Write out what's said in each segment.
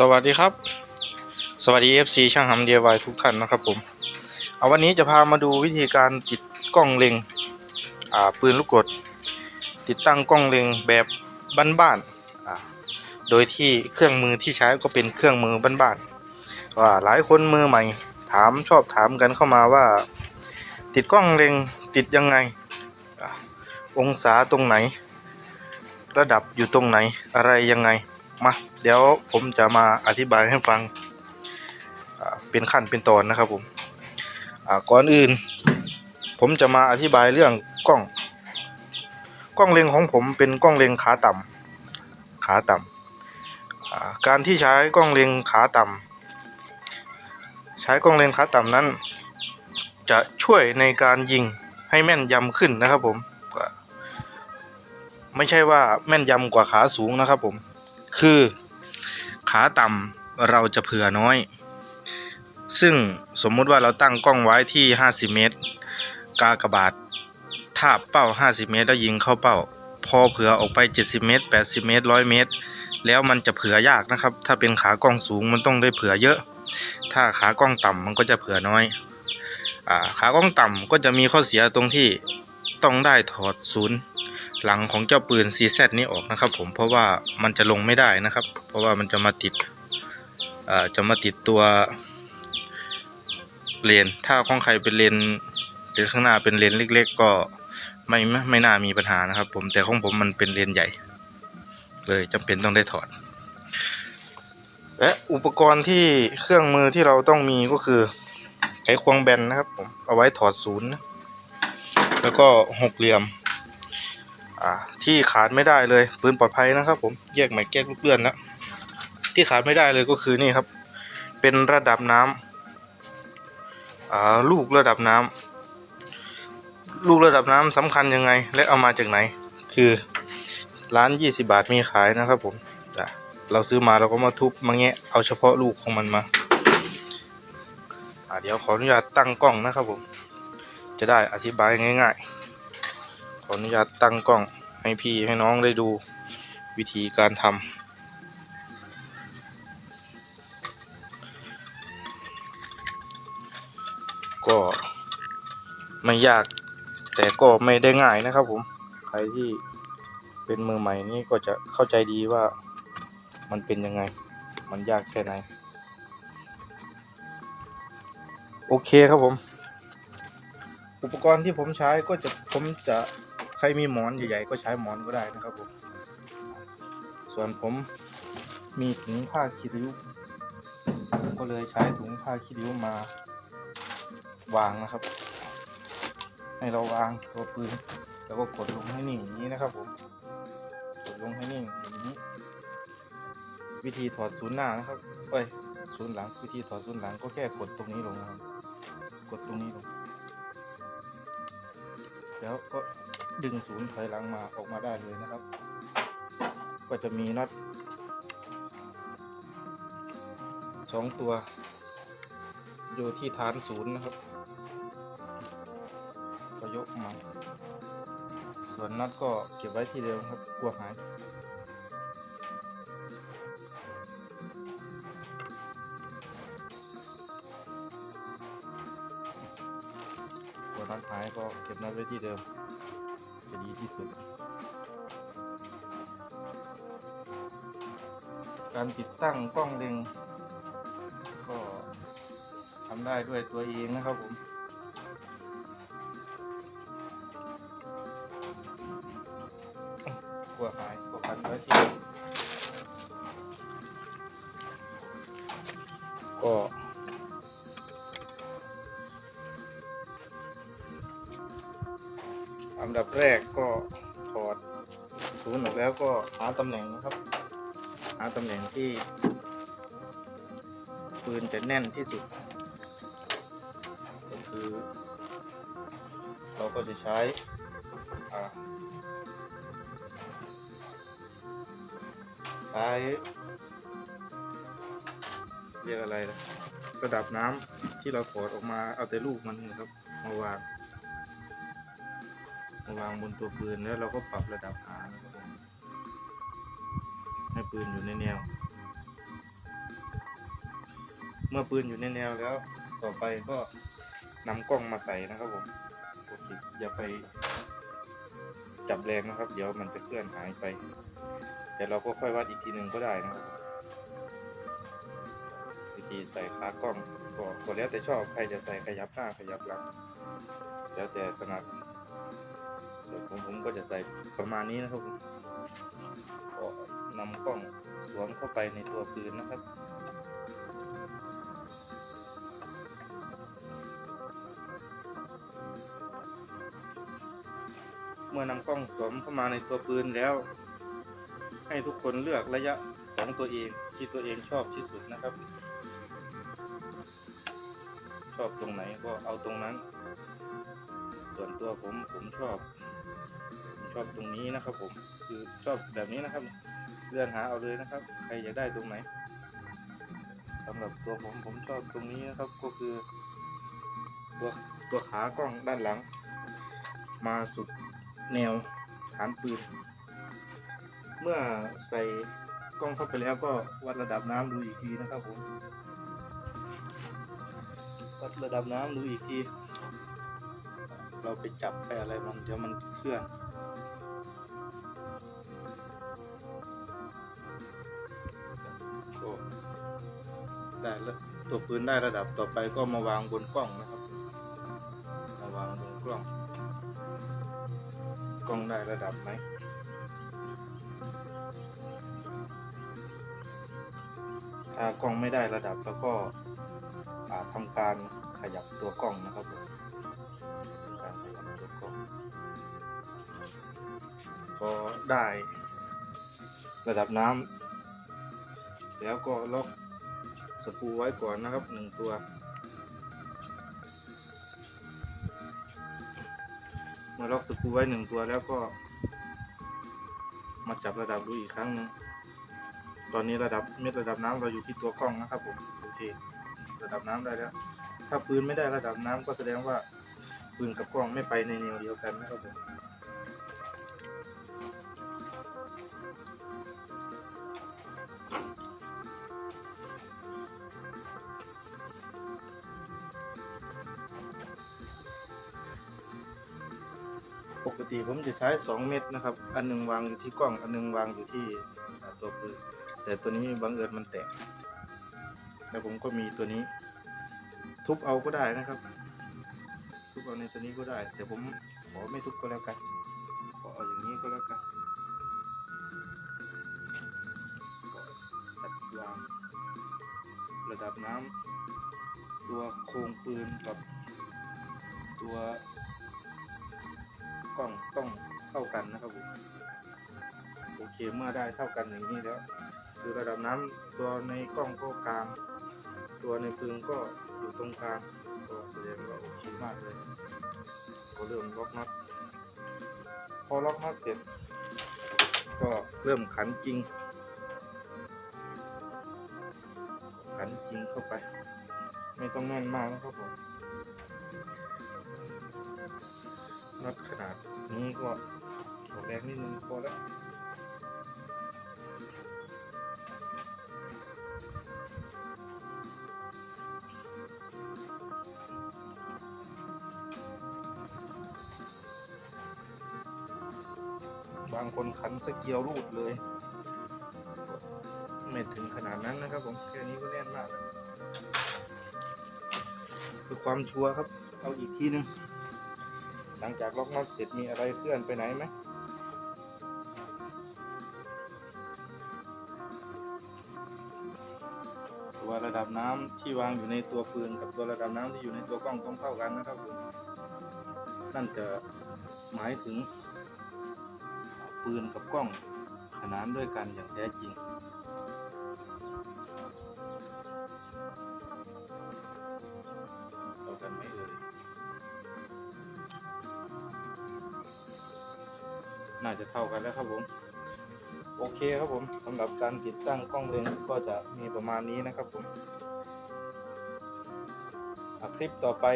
สวัสดีครับ สวัสดี FC ช่างหำ DIY ทุกท่านนะครับผม เอาวันนี้จะพามาดูวิธีการติดกล้องเล็งปืนลูกกด ติดตั้งกล้องเล็งแบบบ้านๆโดยที่เครื่องมือที่ใช้ก็เป็นเครื่องมือบ้านๆว่าหลายคนมือใหม่ ถามชอบถามกันเข้ามาว่า ติดกล้องเล็งติดยังไงองศาตรงไหน ระดับอยู่ตรงไหนอะไรยังไง มาเดี๋ยวผมจะมาอธิบายให้ฟังเป็นขั้นเป็นตอนนะครับผมก่อนอื่น ผมจะมาอธิบายเรื่องกล้อง กล้องเล็งของผมเป็นกล้องเล็งขาต่ำขาต่ำอ่าการที่ใช้กล้องเล็งขาต่ำใช้กล้องเล็งขาต่ำนั้น จะช่วยในการยิงให้แม่นยำขึ้นนะครับผมไม่ใช่ว่าแม่นยำกว่าขาสูงนะครับผม คือ ขาต่ำเราจะเผื่อน้อย ซึ่งสมมุติว่าเราตั้งกล้องไว้ที่ 50 เมตร กากระบาททาบเป้า 50 เมตร แล้วยิงเข้าเป้า พอเผื่อออกไป 70 เมตร 80 เมตร 100 เมตร แล้วมันจะเผื่อยากนะครับ ถ้าเป็นขากล้องสูงมันต้องได้เผื่อเยอะ ถ้าขากล้องต่ำมันก็จะเผื่อน้อยอขากล้องต่ำก็จะมีข้อเสียตรงที่ต้องได้ถอดศูนย์ หลังของเจ้าปืน CZ นี้ออกนะครับ ผมเพราะว่ามันจะลงไม่ได้นะครับ เพราะว่ามันจะมาติดจะมาติดตัวเลนถ้าของใครเป็นเลนเลนข้างหน้าเป็นเลนเล็ก ๆ ก็ไม่ไม่น่ามีปัญหานะครับ ผมแต่ของผมมันเป็นเลนใหญ่ เลยจำเป็นต้องได้ถอด และอุปกรณ์ที่เครื่องมือที่เราต้องมีก็คือไขควงแบนนะครับผมเอาไว้ถอดศูนย์แล้วก็หกเหลี่ยม ที่ขาดไม่ได้เลยปืนปลอดภัยนะครับผมแยกหมายแก้ลูกเลื่อนนะที่ขาดไม่ได้เลยก็คือนี่ครับ เป็นระดับน้ำลูกระดับน้ำลูกระดับน้ำสำคัญยังไง และเอามาจากไหน คือร้าน 20 บาทมีขายนะครับผมเราซื้อมาเราก็มาทุบมาแงะเอาเฉพาะลูกของมันมาเดี๋ยวขออนุญาตตั้งกล้องนะครับผม จะได้อธิบายง่าย ๆ ขออนุญาตตั้งกล้อง ให้พี่ให้น้องได้ดูวิธีการทำก็ไม่ยากแต่ก็ไม่ได้ง่ายนะครับผม ใครที่เป็นมือใหม่นี่ก็จะเข้าใจดีว่ามันเป็นยังไง มันยากแค่ไหน โอเคครับผม อุปกรณ์ที่ผมใช้ก็จะผมจะ ใครมีหมอนใหญ่ๆก็ใช้หมอนก็ได้นะครับผม ส่วนผมมีถุงผ้าคีริ้ว ก็เลยใช้ถุงผ้าคีริ้วมาวางนะครับ ให้เราวางตัวปืน แล้วก็กดลงให้นิ่งอย่างนี้นะครับผม กดลงให้นิ่งอย่างนี้ วิธีถอดศูนย์หน้านะครับเอ้ยศูนย์หลังวิธีถอดศูนย์หลังก็แค่กดตรงนี้ลงนะครับกดตรงนี้ลงแล้วก็ ดึงศูนย์ถอยหลังมาออกมาได้เลยนะครับ ก็จะมีน็อตสองตัว อยู่ที่ฐานศูนย์นะครับ ก็ยกมา ส่วนน็อตก็เก็บไว้ที่เดิมครับกลัวหาย หายก็เก็บน็อตไว้ที่เดิม จะดีที่สุด การติดตั้งกล้องเล็ง ก็ทำได้ด้วยตัวเองนะครับผม อันดับแรกก็ถอดศูนย์ออกแล้วก็หาตำแหน่งนะครับ หาตำแหน่งที่ ปืนจะแน่นที่สุด ก็คือ เราก็จะใช้อ่าใช้เรียกอะไรนะระดับน้ำที่เราถอดออกมาเอาแต่ลูกมันนะครับมาวาง วางบนตัวปืนแล้วเราก็ปรับระดับหานะครับผมให้ปืนอยู่ในแนว เมื่อปืนอยู่ในแนวแล้วต่อไปก็นำกล้องมาใส่นะครับผมปกติอย่าไปจับแรงนะครับ เดี๋ยวมันจะเคลื่อนหายไป แต่เราก็ค่อยวัดอีกทีหนึ่งก็ได้นะครับีใส่ขากล้องก็ก็แล้วแต่ชอบใครจะใส่ขยับหน้าขยับหลังแล้วแต่ถนัดส่ผมผมก็จะใส่ประมาณนี้นะครับก็นำกล้องสวมเข้าไปในตัวปืนนะครับเมื่อนำกล้องสวมเข้ามาในตัวปืนแล้ว ให้ทุกคนเลือกระยะของตัวเองที่ตัวเองชอบที่สุดนะครับ ชอบตรงไหนก็เอาตรงนั้น ส่วนตัวผมผมชอบผมชอบตรงนี้นะครับ ผมคือชอบแบบนี้นะครับเลื่อนหาเอาเลยนะครับ ใครอยากได้ตรงไหนสำหรับตัวผมผมชอบตรงนี้นะครับ ก็คือ ตัวตัวขากล้องด้านหลัง มาสุดแนวฐานปืน เมื่อใส่กล้องเข้าไปแล้วก็วัดระดับน้ำดูอีกทีนะครับผม วัดระดับน้ำดูอีกที เราไปจับไปอะไรมันเดี๋ยวมันเคลื่อนก็ได้แล้วตัวปืนได้ระดับต่อไปก็มาวางบนกล้องนะครับ มาวางบนกล้อง กล้องได้ระดับไหมถ้ากล้องไม่ได้ระดับแล้วก็ อ่าทำการขยับตัวกล้องนะครับผมการขยับตัวกล้องก็ได้ระดับน้ำแล้วก็ล็อกสกูไว้ก่อนนะครับหนึ่งตัวเมื่อล็อกสกูไว้หนึ่งตัวแล้วก็ มาจับระดับดูอีกครั้งหนึงตอนนี้ระดับเม็ดระดับน้ำเราอยู่ที่ตัวกล้องนะครับผมโอเค ระดับน้ำได้แล้ว ถ้าปืนไม่ได้ระดับน้ำก็แสดงว่าปืนกับกล้องไม่ไปในแนวเดียวกันนะครับผมปกติผมจะใช้ 2 เม็ดนะครับ อันหนึงวางอยู่ที่กล้อง อันหนึงวางอยู่ที่ตัวปืนแต่ตัวนี้บังเอิญมันแตก แล้วผมก็มีตัวนี้ ทุบเอาก็ได้นะครับ ทุบเอาในตัวนี้ก็ได้ แต่ผมขอไม่ทุบก็แล้วกันขอเอาอย่างนี้ก็แล้วกันก็จัดวางระดับน้ำตัวโครงปืนกับตัวกล้องต้องเท่ากันนะครับผมโอเคเมื่อได้เท่ากันอย่างนี้แล้ว คือระดับน้ำตัวในกล้องก็กลาง ตัวในปืนก็อยู่ตรงกลางก็แสดงว่าโอเคมากเลยก็เริ่มล็อกน็อตพอล็อกน็อตเสร็จ ก็เริ่มขันจริง ขันจริงเข้าไป ไม่ต้องแน่นมากนะครับผมน็อตขนาดนี้ก็ออกแรงนิดนึงพอแล้วางคนขันสเกียวรูดเลย ไม่ถึงขนาดนั้นนะครับผมแค่นี้ก็แน่นมากแล้วคือความชัวร์ครับเอาอีกทีหนึงหลังจากล็อกน็อตเสร็จมีอะไรเคลื่อนไปไหนไหมตัวระดับน้ำที่วางอยู่ในตัวปืนกับตัวระดับน้ำที่อยู่ในตัวกล้องต้องเท่ากันนะครับผมนั่นจะหมายถึง ปืนกับกล้องขนานด้วยกันอย่างแท้จริงเท่ากันไหมเอ่ยน่าจะเท่ากันแล้วครับผม โอเคครับผมสำหรับการติดตั้งกล้องเลนส์ก็จะมีประมาณนี้นะครับผมคลิปต่อไป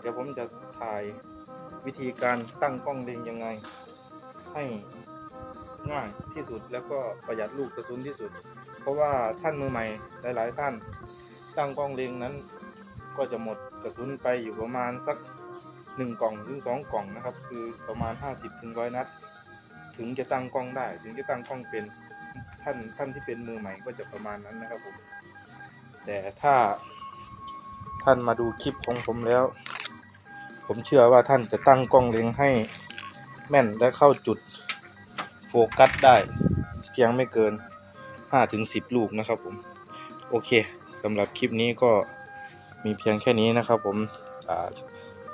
เดี๋ยวผมจะถ่ายวิธีการตั้งกล้องเลนส์ยังไง ให้ ง่ายที่สุดแล้วก็ประหยัดลูกกระสุนที่สุด เพราะว่าท่านมือใหม่หลาย ๆ ท่านตั้งกล้องเล็งนั้น ก็จะหมดกระสุนไปอยู่ประมาณสักหนึ่งกล่องถึงสองกล่องนะครับ คือประมาณห้าสิบถึงร้อยนัด ถึงจะตั้งกล้องได้ ถึงจะตั้งกล้องเป็นท่านท่านที่เป็นมือใหม่ก็จะประมาณนั้นนะครับผมแต่ถ้าท่านมาดูคลิปของผมแล้ว ผมเชื่อว่าท่านจะตั้งกล้องเล็งให้แม่นและเข้าจุด กัสได้เพียงไม่เกิน 5-10 ลูกนะครับผม โอเคสำหรับคลิปนี้ก็มีเพียงแค่นี้นะครับผม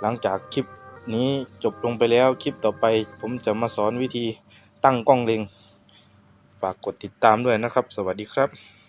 หลังจากคลิปนี้จบลงไปแล้วคลิปต่อไป ผมจะมาสอนวิธีตั้งกล้องเล็ง ฝากกดติดตามด้วยนะครับ สวัสดีครับ